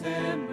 them